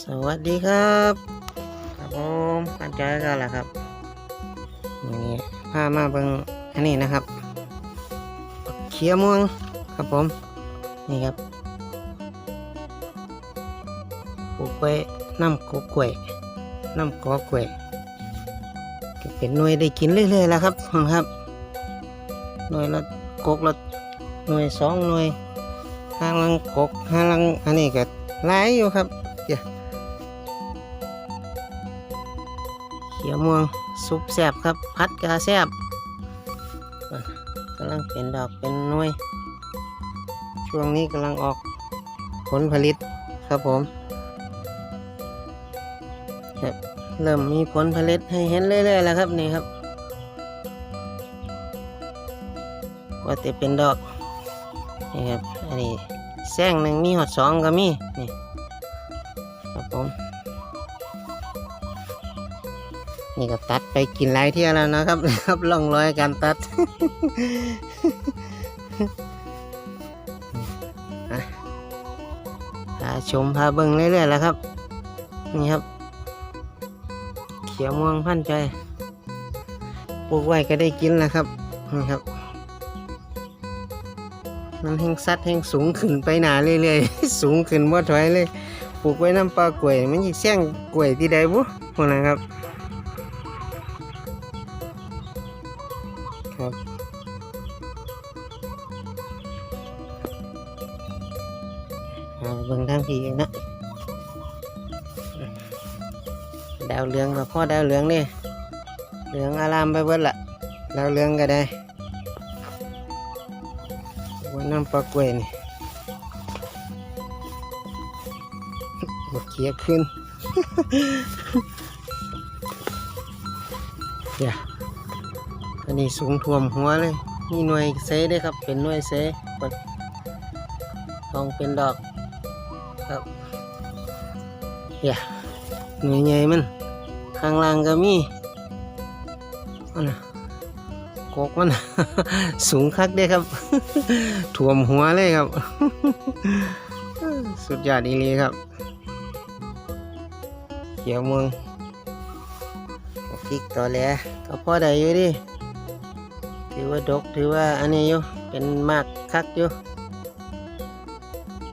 สวัสดีครับ ครับผมกันจอยกันแหละครับวันนี้พามาเบิ่งอันนี้นะครับเขียวม่วงครับผม นี่ครับปลูกไว้น้ำกกล้วยน้ำกอกล้วยก็เป็นหน่วยได้กินเรื่อยๆแล้วครับครับหน่วยละกกละหน่วยสองหน่วยห้าลังกกห้าลังอันนี้ก็หลายอยู่ครับเขียวม่วงซุปแซบครับ พัดกาแซบกำลังเป็นดอกเป็นน่วย ช่วงนี้กำลังออกผลผลิตครับผม เริ่มมีผลผลิตให้เห็นเรื่อยๆแล้วครับนี่ครับ ว่าแต่เป็นดอกนี่ครับ อันนี้แซงหนึ่งมีหอดสองก็มีนี่ครับผม นี่ก็ตัดไปกินหลายเที่ยวแล้วนะครับครับล่องรอยการตัดพาชมพาเบิ่งเรื่อยๆแล้วครับ นี่ครับ เขียวม่วงพันใจปลูกไว้ก็ได้กินแล้วครับนี่ครับมันแห้งซัดแห้งสูงขึ้นไปหนาเรื่อยๆ สูงขึ้นว่าถอยเลย ปลูกไว้น้ำปลากล้วย มันยิ่งแซงกล้วยที่ใดบุพวกนั้นครับ ครับ เอาเบิ่งทางพี่เองนะดาวเรืองกับพ่อดาวเรืองนี่เหลืองอารามไปเบิดละดาวเรืองก็ได้ว้น้ำปลากล้วยนี่บกเกียขึ้นอย่า อันนี้สูงท่วมหัวเลย นี่หน่วยเซได้ครับ เป็นหน่วยเซเปิดทองเป็นดอกครับอย่าหน่วยใหญ่มัน ข้างล่างก็มีมันกกมัน สูงคักเด้ครับ ท่วมหัวเลยครับ สุดยอดอีลีครับเขียวเมืองพริกต่อแหลก็พอได้อยู่ดิ ถือว่าดกถือว่าอันนี้อยู่เป็นมากคักอยู่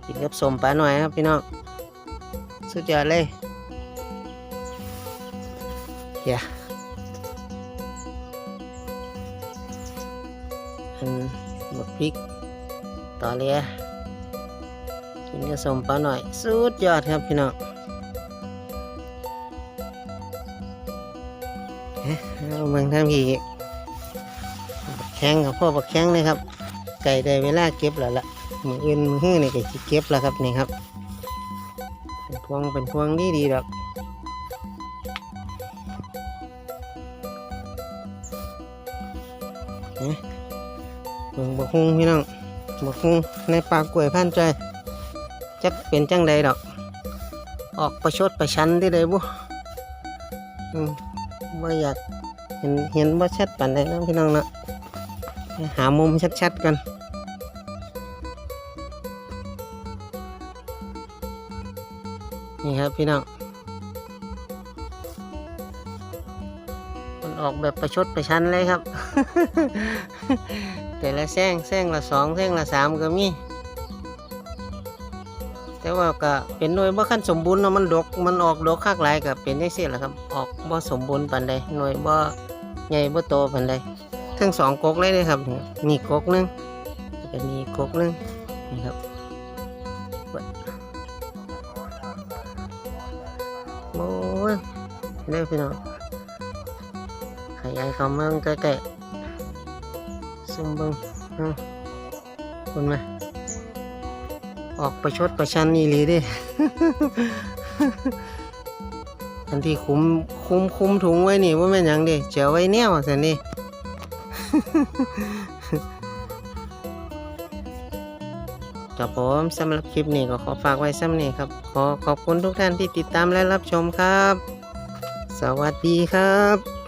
กินกับสมปลาหน่อยครับพี่น้องสุดยอดเลยเฮียอันหมดพริกต่อแหลกินกับสมปลาหน่อยสุดยอดครับพี่น้องเอาเมืองท่านพี่บัก แข้งกับพ่อบักแข้งเลยครับ ไก่ได้เวลาเก็บแล้วล่ะมืออื่นมือหื้อนี่ก็สิเก็บแล้วครับนี่ครับ เป็นพวงเป็นพวงดีดีดอกเอ๊ะเบิ่งบักฮุงพี่น้องบักฮุงในปากกล้วยพันใจจักเป็นจังใดดอก ออกประชดประชันที่ใดบุอืมว่าอยากเห็นเห็นว่าชัดปานใดนะพี่น้องเนาะ หามุมชัดๆกันนี่ครับพี่น้องมันออกแบบประชดประชันเลยครับ แต่ละแซงแซงละสองแซงละสามก็มีแต่ว่าก็เป็นหน่วยบ่ขั้นสมบูรณ์เนาะมันดกมันออกดกคักหลายก็เป็นจังซี่แหละครับ ออกบ่สมบูรณ์ปานใดหน่วยบ่ใหญ่บ่โตปานใด ทั้งสองก๊กเลยเด้ครับ นี่กกหนึงแล้วก็มีกกหนึงนี่ครับโอ้ยเด้พี่น้องขยายเข้ามาใกล้ๆซุ่มบิ่งคุณมาออกประชดประชันนี่เลยด้อันที่คุมคุมคุมถุงไว้นี่ว่าแม่นยังเด้เจียวไว้แนวสันนี่ ครับผมสำหรับคลิปนี้ก็ขอฝากไว้ซ้ำนี้ครับ ขอขอบคุณทุกท่านที่ติดตามและรับชมครับ สวัสดีครับ